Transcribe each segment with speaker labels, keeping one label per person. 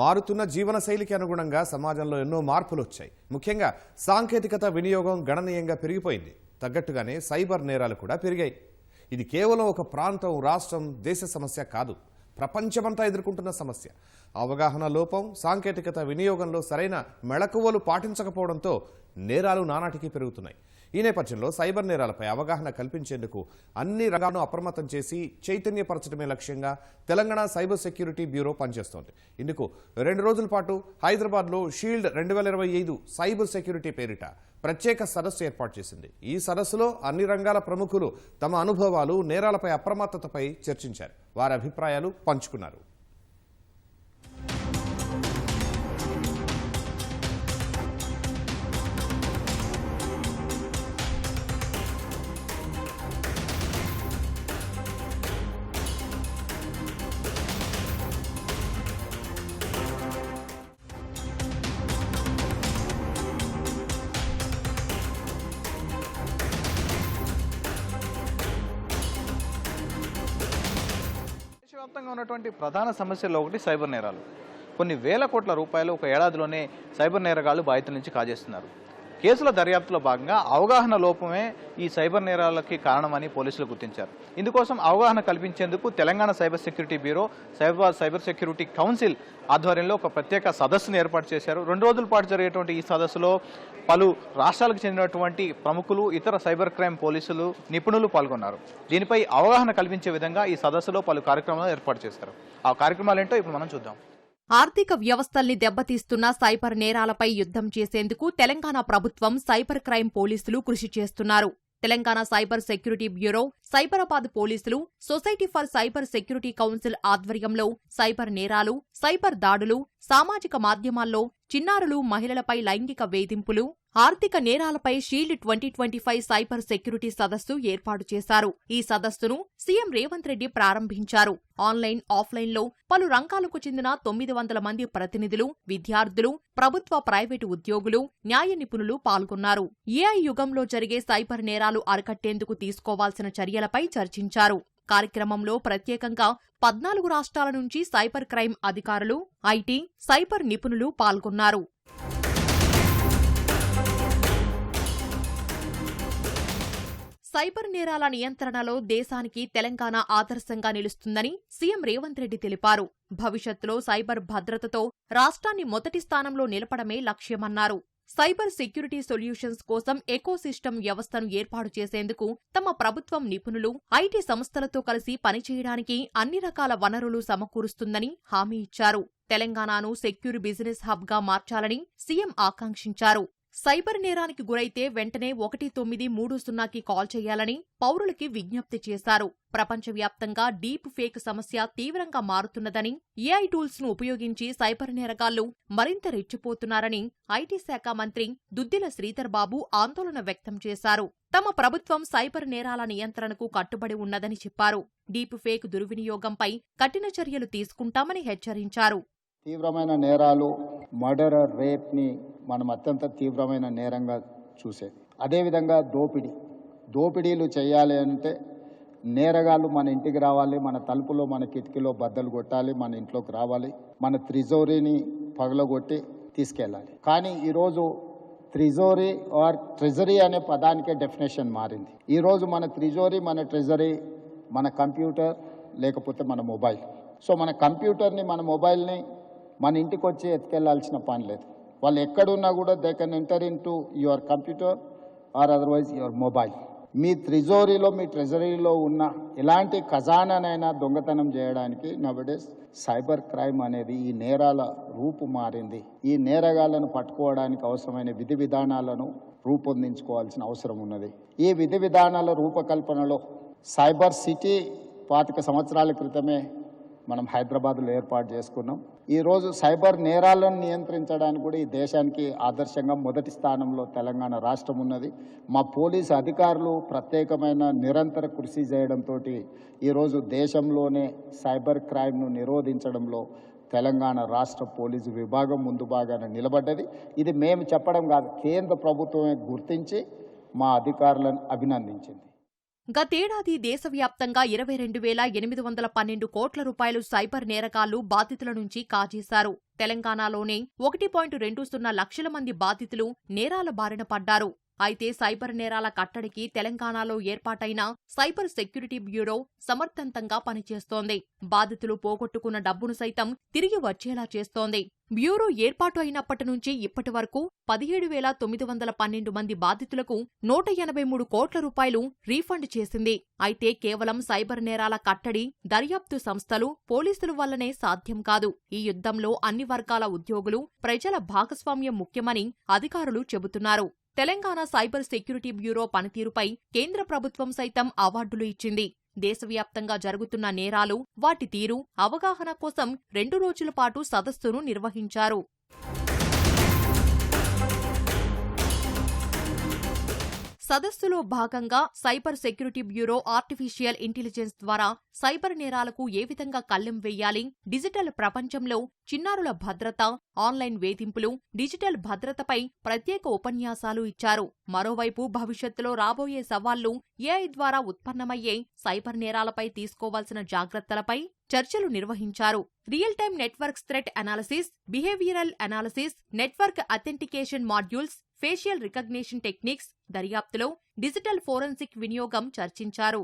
Speaker 1: మారుతున్న జీవనశైలికి అనుగుణంగా సమాజంలో ఎన్నో మార్పులు వచ్చాయి ముఖ్యంగా సాంకేతికత వినియోగం గణనీయంగా పెరిగిపోయింది. తగ్గట్టుగానే సైబర్ నేరాలు కూడా పెరిగాయి. ఇది కేవలం ఒక ప్రాంతం రాష్ట్రం దేశ సమస్య కాదు. ప్రపంచమంతా ఎదుర్కొంటున్న సమస్య. అవగాహన లోపం సాంకేతికత వినియోగంలో సరైన మెళకువలు పాటించకపోవడంతో నేరాలు నానాటికి పెరుగుతున్నాయి. ఈ నేపథ్యంలో సైబర్ నేరాలపై అవగాహన కల్పించేందుకు అన్ని రంగాలను అప్రమత్తం చేసి చైతన్యపరచడమే లక్ష్యంగా తెలంగాణ సైబర్ సెక్యూరిటీ బ్యూరో పనిచేస్తోంది. ఇందుకు రెండు రోజుల పాటు హైదరాబాద్లో షీల్డ్ రెండు వేల ఇరవై ఐదు సైబర్ సెక్యూరిటీ పేరిట ప్రత్యేక సదస్సు ఏర్పాటు చేసింది. ఈ సదస్సులో అన్ని రంగాల ప్రముఖులు తమ అనుభవాలు నేరాలపై అప్రమత్తతపై చర్చించారు. వారి అభిప్రాయాలు పంచుకున్నారు.
Speaker 2: దేశంలో ఉన్నటువంటి ప్రధాన సమస్యల్లో ఒకటి సైబర్ నేరాలు. కొన్ని వేల కోట్ల రూపాయలు ఒక ఏడాదిలోనే సైబర్ నేరగాళ్ళు బాధితుల నుంచి కాజేస్తున్నారు. కేసుల దర్యాప్తులో భాగంగా అవగాహన లోపమే ఈ సైబర్ నేరాలకి కారణమని పోలీసులు గుర్తించారు. ఇందుకోసం అవగాహన కల్పించేందుకు Telangana cyber security bureau cyber cyber security council ఆధ్వర్యంలో ఒక ప్రత్యేక సదస్సును ఏర్పాటు చేశారు. రెండు రోజుల పాటు జరిగేటువంటి ఈ సదస్సులో పలు రాష్ట్రాలకు చెందినటువంటి ప్రముఖులు ఇతర సైబర్ క్రైమ్ పోలీసులు నిపుణులు పాల్గొన్నారు. దీనిపై అవగాహన కల్పించే విధంగా ఈ సదస్సులో పలు కార్యక్రమాలు ఏర్పాటు చేశారు. ఆ కార్యక్రమాలు ఏంటో ఇప్పుడు మనం చూద్దాం.
Speaker 3: ఆర్థిక వ్యవస్థల్ని దెబ్బతీస్తున్న సైబర్ నేరాలపై యుద్ధం చేసేందుకు తెలంగాణ ప్రభుత్వం సైబర్ క్రైమ్ పోలీసులు కృషి చేస్తున్నారు. Telangana cyber security bureau Cyberabad పోలీసులు society for cyber security council ఆధ్వర్యంలో సైబర్ నేరాలు సైబర్ దాడులు సామాజిక మాధ్యమాల్లో చిన్నారులు మహిళలపై లైంగిక వేధింపులు ఆర్థిక నేరాలపై shield twenty twenty five cyber security సదస్సు ఏర్పాటు చేశారు. ఈ సదస్సును సీఎం రేవంత్ రెడ్డి ప్రారంభించారు. ఆన్లైన్ ఆఫ్లైన్లో పలు రంగాలకు చెందిన తొమ్మిది వందల మంది ప్రతినిధులు విద్యార్థులు ప్రభుత్వ ప్రైవేటు ఉద్యోగులు న్యాయ నిపుణులు పాల్గొన్నారు. ఏఐ యుగంలో జరిగే సైబర్ నేరాలు అరికట్టేందుకు తీసుకోవాల్సిన చర్యలపై చర్చించారు. కార్యక్రమంలో ప్రత్యేకంగా పద్నాలుగు రాష్ట్రాల నుంచి సైబర్ క్రైమ్ అధికారులు ఐటీ సైబర్ నిపుణులు పాల్గొన్నారు. సైబర్ నేరాల నియంత్రణలో దేశానికి తెలంగాణ ఆదర్శంగా నిలుస్తుందని సీఎం రేవంత్ రెడ్డి తెలిపారు. భవిష్యత్తులో సైబర్ భద్రతతో రాష్ట్రాన్ని మొదటి స్థానంలో నిలపడమే లక్ష్యమన్నారు. సైబర్ సెక్యూరిటీ సొల్యూషన్స్ కోసం ఎకోసిస్టమ్ వ్యవస్థను ఏర్పాటు చేసేందుకు తమ ప్రభుత్వం నిపుణులు ఐటీ సంస్థలతో కలిసి పనిచేయడానికి అన్ని రకాల వనరులు సమకూరుస్తుందని హామీ ఇచ్చారు. తెలంగాణను సెక్యూర్ బిజినెస్ హబ్గా మార్చాలని సీఎం ఆకాంక్షించారు. సైబర్ నేరానికి గురైతే వెంటనే ఒకటి తొమ్మిది మూడు సున్నాకి కాల్ చేయాలని పౌరులకి విజ్ఞప్తి చేశారు. ప్రపంచవ్యాప్తంగా డీప్ ఫేక్ సమస్య తీవ్రంగా మారుతున్నదని ఏఐ టూల్స్ను ఉపయోగించి సైబర్ నేరగాళ్ళు మరింత రెచ్చిపోతున్నారని ఐటీ శాఖ మంత్రి దుద్దిల శ్రీధర్ బాబు ఆందోళన వ్యక్తం చేశారు. తమ ప్రభుత్వం సైబర్ నేరాల నియంత్రణకు కట్టుబడి ఉన్నదని చెప్పారు. డీప్ ఫేక్ దుర్వినియోగంపై కఠిన చర్యలు తీసుకుంటామని హెచ్చరించారు.
Speaker 4: తీవ్రమైన నేరాలు మర్డర్ రేప్ని మనం అత్యంత తీవ్రమైన నేరంగా చూసేది. అదేవిధంగా దోపిడీ. దోపిడీలు చేయాలి అంటే నేరగాళ్ళు మన ఇంటికి రావాలి మన తలుపులో మన కిటికీలో బద్దలు కొట్టాలి మన ఇంట్లోకి రావాలి మన త్రిజోరీని పగలగొట్టి తీసుకెళ్ళాలి. కానీ ఈరోజు త్రిజోరీ ఆర్ ట్రెజరీ అనే పదానికే డెఫినేషన్ మారింది. ఈరోజు మన త్రిజోరీ మన ట్రెజరీ మన కంప్యూటర్ లేకపోతే మన మొబైల్. సో మన కంప్యూటర్ని మన మొబైల్ని మన ఇంటికి వచ్చి ఎత్తుకెళ్ళాల్సిన పని లేదు. వాళ్ళు ఎక్కడున్నా కూడా they can enter in to your computer or otherwise your mobile మీ త్రిజోరీలో మీ ట్రెజరీలో ఉన్న ఎలాంటి ఖజానానైనా దొంగతనం చేయడానికి నవడేస్ సైబర్ క్రైమ్ అనేది ఈ నేరాల రూపు మారింది. ఈ నేరగాళ్ళను పట్టుకోవడానికి అవసరమైన విధి విధానాలను రూపొందించుకోవాల్సిన అవసరం ఉన్నది. ఈ విధి విధానాల రూపకల్పనలో సైబర్ సిటీ పాతిక సంవత్సరాల క్రితమే మనం హైదరాబాద్లో ఏర్పాటు చేసుకున్నాం. ఈరోజు సైబర్ నేరాలను నియంత్రించడానికి కూడా ఈ దేశానికి ఆదర్శంగా మొదటి స్థానంలో తెలంగాణ రాష్ట్రం ఉన్నది. మా పోలీసు అధికారులు ప్రత్యేకమైన నిరంతర కృషి చేయడంతో ఈరోజు దేశంలోనే సైబర్ క్రైమ్ను నిరోధించడంలో తెలంగాణ రాష్ట్ర పోలీసు విభాగం ముందు బాగానే నిలబడ్డది. ఇది మేము చెప్పడం కాదు కేంద్ర ప్రభుత్వమే గుర్తించి మా అధికారులను అభినందించింది.
Speaker 3: గతేడాది దేశవ్యాప్తంగా ఇరవై రెండు వేల ఎనిమిది వందల పన్నెండు కోట్ల రూపాయలు సైబర్ నేరగాళ్ళు బాధితుల నుంచి కాజేశారు. తెలంగాణలోనే ఒకటి పాయింట్ రెండు సున్నా లక్షల మంది బాధితులు నేరాల బారిన పడ్డారు. అయితే సైబర్ నేరాల కట్టడికి తెలంగాణలో ఏర్పాటైన సైబర్ సెక్యూరిటీ బ్యూరో సమర్థంతంగా పనిచేస్తోంది. బాధితులు పోగొట్టుకున్న డబ్బును సైతం తిరిగి వచ్చేలా చేస్తోంది. బ్యూరో ఏర్పాటు అయినప్పటి నుంచి ఇప్పటి వరకు పదిహేడు వేల తొమ్మిది వందల పన్నెండు మంది బాధితులకు నూట ఎనభై మూడు కోట్ల రూపాయలు రీఫండ్ చేసింది. అయితే కేవలం సైబర్ నేరాల కట్టడి దర్యాప్తు సంస్థలు పోలీసుల వల్లనే సాధ్యం కాదు. ఈ యుద్ధంలో అన్ని వర్గాల ఉద్యోగులు ప్రజల భాగస్వామ్యం ముఖ్యమని అధికారులు చెబుతున్నారు. తెలంగాణ సైబర్ సెక్యూరిటీ బ్యూరో పనితీరుపై కేంద్ర ప్రభుత్వం సైతం అవార్డులు ఇచ్చింది. దేశవ్యాప్తంగా జరుగుతున్న నేరాలు వాటి తీరు అవగాహన కోసం రెండు రోజుల పాటు సదస్సును నిర్వహించారు. సదస్సులో భాగంగా cyber security bureau artificial intelligence ద్వారా సైబర్ నేరాలకు ఏ విధంగా కళ్ళెం వెయ్యాలి డిజిటల్ ప్రపంచంలో చిన్నారుల భద్రత ఆన్లైన్ వేధింపులు డిజిటల్ భద్రతపై ప్రత్యేక ఉపన్యాసాలు ఇచ్చారు. మరోవైపు భవిష్యత్తులో రాబోయే సవాళ్ళు ఏఐ ద్వారా ఉత్పన్నమయ్యే సైబర్ నేరాలపై తీసుకోవాల్సిన జాగ్రత్తలపై చర్చలు నిర్వహించారు. Real time network threat analysis behavioural analysis network authentication modules facial recognition techniques దర్యాప్తులో డిజిటల్ ఫోరెన్సిక్ వినియోగం చర్చించారు.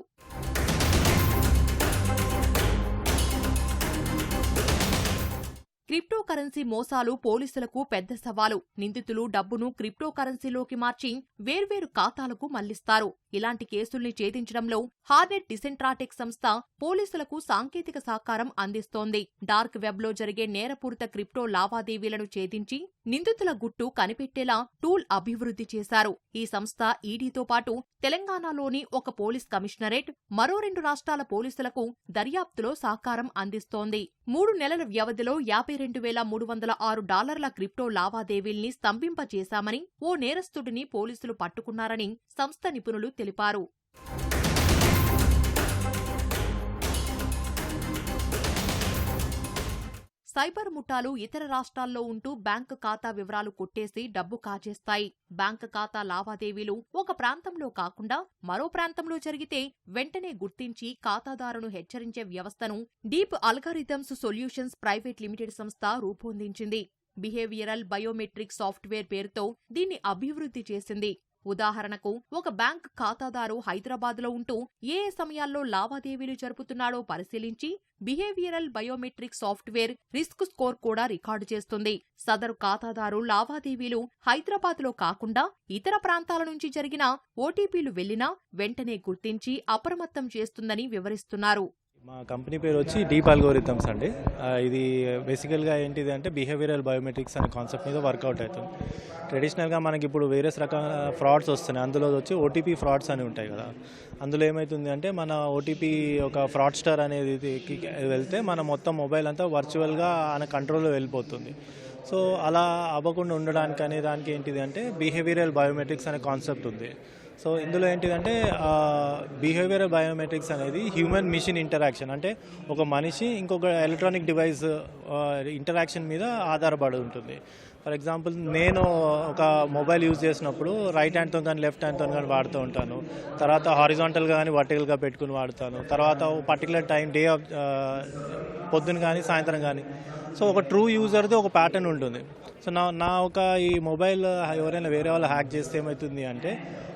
Speaker 3: క్రిప్టో కరెన్సీ మోసాలు పోలీసులకు పెద్ద సవాలు. నిందితులు డబ్బును క్రిప్టో కరెన్సీలోకి మార్చి వేర్వేరు ఖాతాలకు మళ్ళిస్తారు. ఇలాంటి కేసుల్ని ఛేదించడంలో హార్నెట్ డిసెంట్రాటెక్ సంస్థ పోలీసులకు సాంకేతిక సహకారం అందిస్తోంది. డార్క్ వెబ్లో జరిగే నేరపూరిత క్రిప్టో లావాదేవీలను ఛేదించి నిందితుల గుట్టు కనిపెట్టేలా టూల్ అభివృద్ధి చేశారు. ఈ సంస్థ ఈడీతో పాటు తెలంగాణలోని ఒక పోలీస్ కమిషనరేట్ మరో రెండు రాష్ట్రాల పోలీసులకు దర్యాప్తులో సహకారం అందిస్తోంది. మూడు నెలల వ్యవధిలో యాభై రెండు వేల మూడు వందల ఆరు డాలర్ల క్రిప్టో లావాదేవీల్ని స్తంభింపచేశామని ఓ నేరస్తుడిని పోలీసులు పట్టుకున్నారని సంస్థ నిపుణులు తెలిపారు. సైబర్ ముఠాలు ఇతర రాష్ట్రాల్లో ఉంటూ బ్యాంకు ఖాతా వివరాలు కొట్టేసి డబ్బు కాజేస్తాయి. బ్యాంకు ఖాతా లావాదేవీలు ఒక ప్రాంతంలో కాకుండా మరో ప్రాంతంలో జరిగితే వెంటనే గుర్తించి ఖాతాదారును హెచ్చరించే వ్యవస్థను deep algorithms solutions private limited సంస్థ రూపొందించింది. బిహేవియరల్ బయోమెట్రిక్ సాఫ్ట్వేర్ పేరుతో దీన్ని అభివృద్ధి చేసింది. ఉదాహరణకు ఒక బ్యాంక్ ఖాతాదారు హైదరాబాద్లో ఉంటూ ఏ ఏ సమయాల్లో లావాదేవీలు జరుపుతున్నాడో పరిశీలించి behavioural biometric software risk score కూడా రికార్డు చేస్తుంది. సదరు ఖాతాదారు లావాదేవీలు హైదరాబాద్లో కాకుండా ఇతర ప్రాంతాల నుంచి జరిగిన ఓటీపీలు వెళ్ళినా వెంటనే గుర్తించి అప్రమత్తం చేస్తుందని వివరిస్తున్నారు.
Speaker 5: మా కంపెనీ పేరు వచ్చి డీప్ అల్గోరిథమ్స్ అండి. ఇది బేసికల్గా ఏంటిది అంటే బిహేవియరల్ బయోమెట్రిక్స్ అనే కాన్సెప్ట్ మీద వర్కౌట్ అవుతుంది. ట్రెడిషనల్గా మనకి ఇప్పుడు వేరియస్ రకాల ఫ్రాడ్స్ వస్తున్నాయి. అందులో వచ్చి ఓటీపీ ఫ్రాడ్స్ అని ఉంటాయి కదా. అందులో ఏమవుతుంది అంటే మన ఓటీపీ ఒక ఫ్రాడ్ స్టార్ అనేది వెళ్తే మన మొత్తం మొబైల్ అంతా వర్చువల్గా ఆయన కంట్రోల్లో వెళ్ళిపోతుంది. సో అలా అవ్వకుండా ఉండడానికి అనే దానికి ఏంటిది అంటే బిహేవియరల్ బయోమెట్రిక్స్ అనే కాన్సెప్ట్ ఉంది. సో ఇందులో ఏంటిదంటే బిహేవియర్ బయోమెట్రిక్స్ అనేది హ్యూమన్ మిషన్ ఇంటరాక్షన్ అంటే ఒక మనిషి ఇంకొక ఎలక్ట్రానిక్ డివైస్ ఇంటరాక్షన్ మీద ఆధారపడి ఉంటుంది. ఫర్ ఎగ్జాంపుల్ నేను ఒక మొబైల్ యూజ్ చేసినప్పుడు రైట్ హ్యాండ్తో కానీ లెఫ్ట్ హ్యాండ్తో కానీ వాడుతూ ఉంటాను. తర్వాత హారిజాంటల్గా కానీ వర్టికల్గా పెట్టుకుని వాడతాను. తర్వాత పర్టికులర్ టైం డే ఆఫ్ పొద్దున కానీ సాయంత్రం కానీ సో ఒక ట్రూ యూజర్ది ఒక ప్యాటర్న్ ఉంటుంది. సో నా నా ఒక ఈ మొబైల్ ఎవరైనా వేరే వాళ్ళు హ్యాక్ చేస్తే ఏమవుతుంది అంటే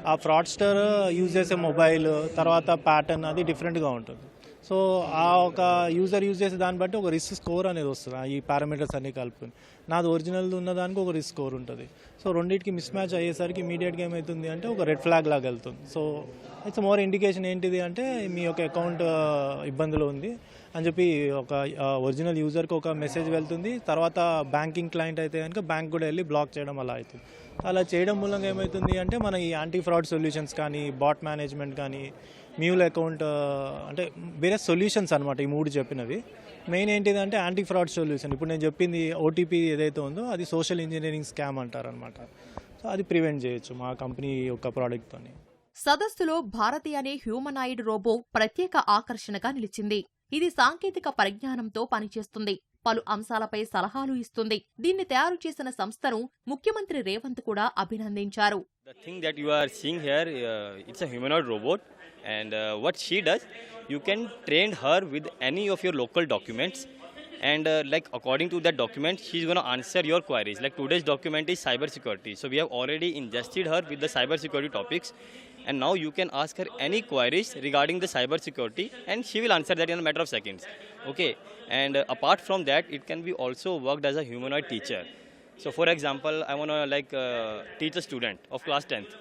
Speaker 5: ఆ ఫ్రాడ్స్టర్ యూజ్ చేసే మొబైల్ తర్వాత ప్యాటర్న్ అది డిఫరెంట్గా ఉంటుంది. సో ఆ ఒక యూజర్ యూజ్ చేసే దాన్ని బట్టి ఒక రిస్క్ స్కోర్ అనేది వస్తుంది. ఆ ఈ పారామీటర్స్ అన్ని కలుపుకొని. నాది ఒరిజినల్ ఉన్న దానికి ఒక రిస్క్ స్కోర్ ఉంటుంది. సో రెండింటికి మిస్ మ్యాచ్ అయ్యేసరికి ఇమీడియట్గా ఏమవుతుంది అంటే ఒక రెడ్ ఫ్లాగ్ లాగా వెళ్తుంది. సో ఇట్స్ మోర్ ఇండికేషన్ ఏంటిది అంటే మీ యొక్క అకౌంట్ ఇబ్బందులు ఉంది అని చెప్పి ఒక ఒరిజినల్ యూజర్కి ఒక మెసేజ్ వెళ్తుంది. తర్వాత బ్యాంకింగ్ క్లయింట్ అయితే కనుక బ్యాంక్ కూడా వెళ్ళి బ్లాక్ చేయడం అలా అవుతుంది. అలా చేయడం మూలంగా ఏమవుతుంది అంటే మన ఈ యాంటీ ఫ్రాడ్ సొల్యూషన్స్ కానీ బాట్ మేనేజ్మెంట్ కానీ మ్యూల్ అకౌంట్ అంటే వేరే సొల్యూషన్స్ అనమాట ఈ మూడు చెప్పినవి. మెయిన్ ఏంటిదంటే యాంటీ ఫ్రాడ్ సొల్యూషన్ ఇప్పుడు నేను చెప్పింది ఓటీపీ ఏదైతే ఉందో అది సోషల్ ఇంజనీరింగ్ స్కామ్ అంటారనమాట సో అది ప్రివెంట్ చేయొచ్చు మా కంపెనీ యొక్క ప్రోడక్ట్తోని
Speaker 3: సదస్సులో భారతి అనే హ్యూమనాయిడ్ రోబో ప్రత్యేక ఆకర్షణగా నిలిచింది. ఇది సాంకేతిక పరిజ్ఞానంతో పనిచేస్తుంది. పలు అంశాలపై సలహాలు ఇస్తుంది దీన్ని తయారు చేసిన సంస్థను ముఖ్యమంత్రి రేవంత్ కూడా అభినందించారు
Speaker 6: The thing that you are seeing here, uh, it's a humanoid robot, and uh, what she does, you can train her with any of your local documents. and uh, like according to that document she's going to answer your queries like today's document is cyber security so we have already ingested her with the cyber security topics and now you can ask her any queries regarding the cyber security and she will answer that in a matter of seconds. Okay? And uh, apart from that it can be also worked as a humanoid teacher. So for example i want to like uh, teach a student of class 10th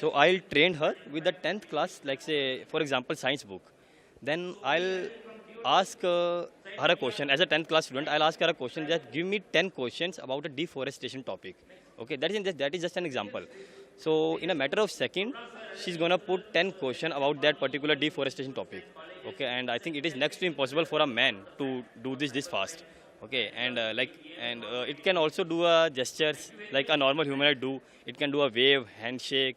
Speaker 6: so i'll train her with the 10th class like say for example science book. Then i'll ask uh, her a question. As a 10th class student i'll ask her a question just give me 10 questions about a deforestation topic. Okay? That is just that is just an example so in a matter of second she's gonna put 10 question about that particular deforestation topic okay? And i think it is next to impossible for a man to do this this fast okay? And uh, like and uh, it can also do a gestures like a normal humanoid do. It can do a wave handshake